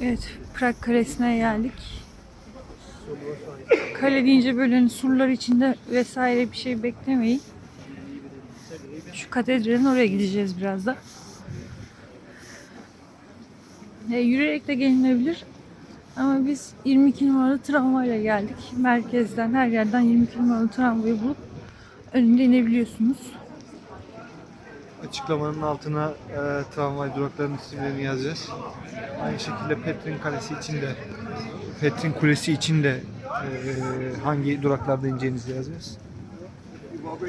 Evet, Prag Kalesi'ne geldik. Kale deyince böyle hani surlar içinde vesaire bir şey beklemeyin. Şu katedralin oraya gideceğiz biraz da. E, yürüyerek de gelinebilir. Ama biz 22 numaralı tramvayla geldik. Merkezden, her yerden 22 numaralı tramvayı bulup önünde inebiliyorsunuz. Açıklamanın altına e, tramvay duraklarının isimlerini yazacağız. Aynı şekilde Petrin Kalesi için de Petrin Kulesi için de e, hangi duraklarda ineceğinizi yazacağız.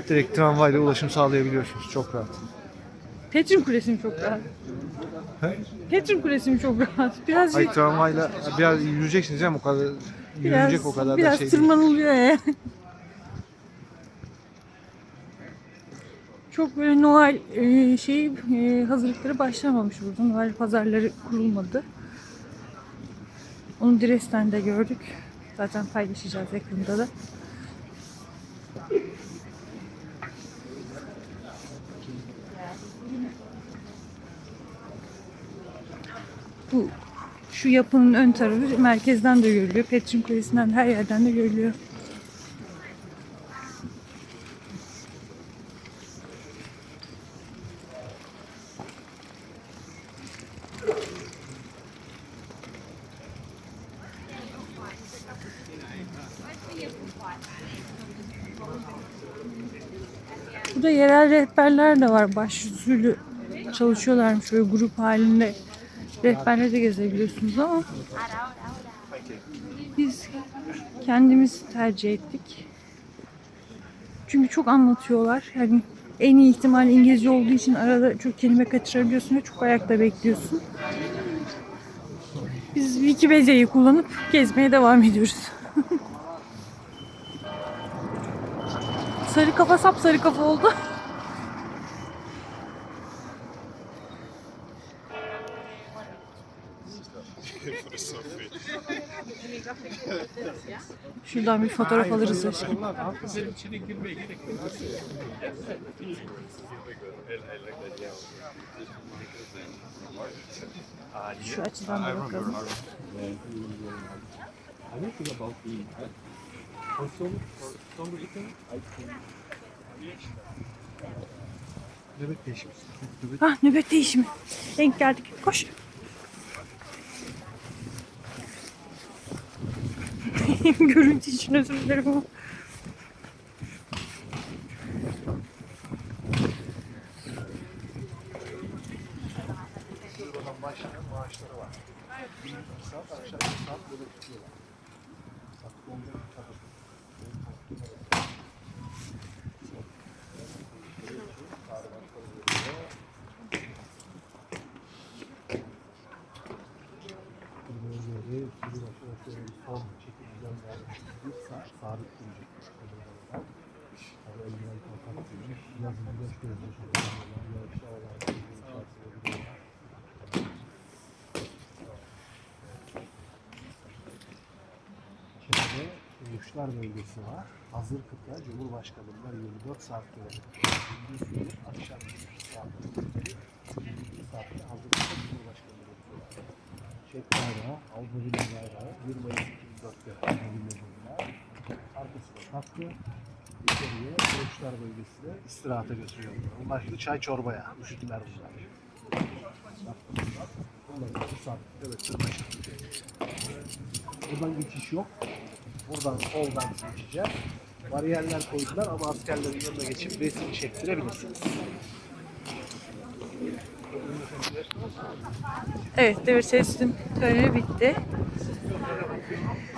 Direkt tramvayla ulaşım sağlayabiliyorsunuz çok rahat. Petrin Kulesi mi çok rahat? He? Petrin Kulesi mi çok rahat? Biraz Hayır tramvayla biraz yürüyeceksiniz ya o kadar biraz, yürünecek o kadar da biraz şey değil. tırmanılıyor ya. Çok böyle Noel e, şey e, hazırlıkları başlamamış burada. Noel pazarları kurulmadı. Onu Dresden'de de gördük. Zaten paylaşacağız yakında da. Bu şu yapının ön tarafı merkezden de görülüyor. Petrin Kulesi'nden her yerden de görülüyor. Burada yerel rehberler de var. Başusulü çalışıyorlarmış böyle grup halinde. Rehberle de gezebiliyorsunuz ama biz kendimiz tercih ettik. Çünkü çok anlatıyorlar. Yani en iyi ihtimal İngilizce olduğu için arada çok kelime kaçırabiliyorsun ve çok ayakta bekliyorsun. Biz Wikipedia'yı kullanıp gezmeye devam ediyoruz. Sarı kafa sap sarı kafa oldu. Şuradan bir fotoğraf alırız aşkım. Şu açıdan da bakalım. Nöbet değişimi. Nöbet Ah nöbet değişimi. Denk geldik. Koş. Görüntü için özür dilerim ama. Başlayan maaşları var. Saat akşam saat böyle tutuyorlar. Saat 11 kapatıyor. Böyle bir başına şöyle bir son çekimden bir saat sabit duracak. Tabii eldiven kapattırmış. Yazın içerisinde bir İçeride Muşlar bölgesi var. Hazır kıta Cumhurbaşkanı'ndan 24 saat görevi. Tatlı. İçeriye Muşlar bölgesine istirahata götürüyorlar. Onlar şimdi çay çorbaya, üşütüler bunlar. Bunlar bir saat, evet, tırnaşık. Buradan geçiş yok. Buradan soldan geçeceğiz. Bariyerler koydular ama askerlerin yanına geçip resim çektirebilirsiniz. Evet devir teslim töreni bitti.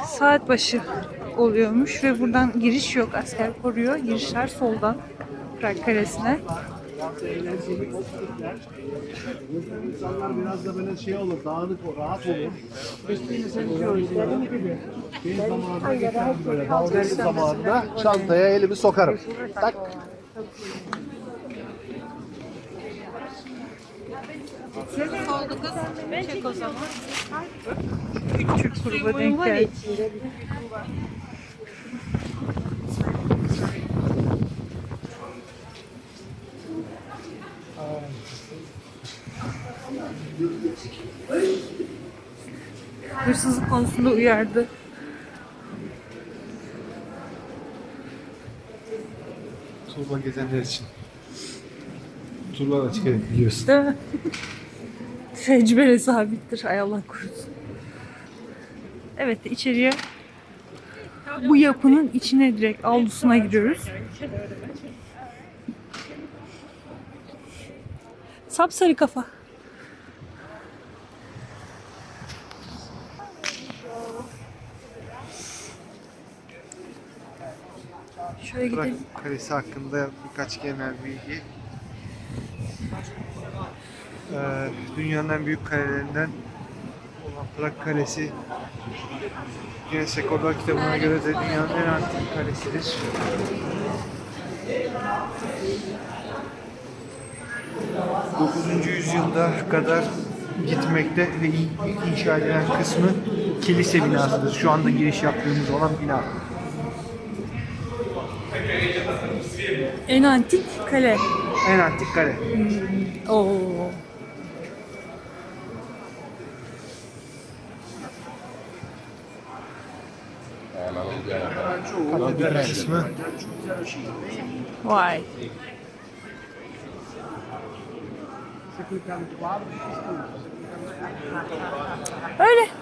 Saat başı oluyormuş ve buradan giriş yok. Asker koruyor. Girişler soldan. Prag Kalesi'ne. İnsanlar biraz da böyle şey olur, dağınık o rahat olur. Geçen böyle dalgalı zamanında çantaya elimi sokarım. Tak. Türk gruba denk geldi. Hırsızlık konusunda uyardı. Turla gezenler için. Turlar açık evet biliyorsun. Değil mi? Sabittir. Ay Allah korusun. Evet içeriye bu yapının içine direkt avlusuna giriyoruz. Sapsarı kafa. Şöyle Prag gidelim. Kalesi hakkında birkaç genel bilgi. Ee, dünyanın en büyük kalelerinden olan Prag Kalesi Guinness Rekorlar kitabına göre de dünyanın en antik kalesidir. Dokuzuncu yüzyılda kadar gitmekte ve ilk inşa edilen kısmı kilise binasıdır. Şu anda giriş yaptığımız olan bina. En antik kale. En antik kale. Oo. Katedral kısmı Vay. você clicar no quadro, Olha!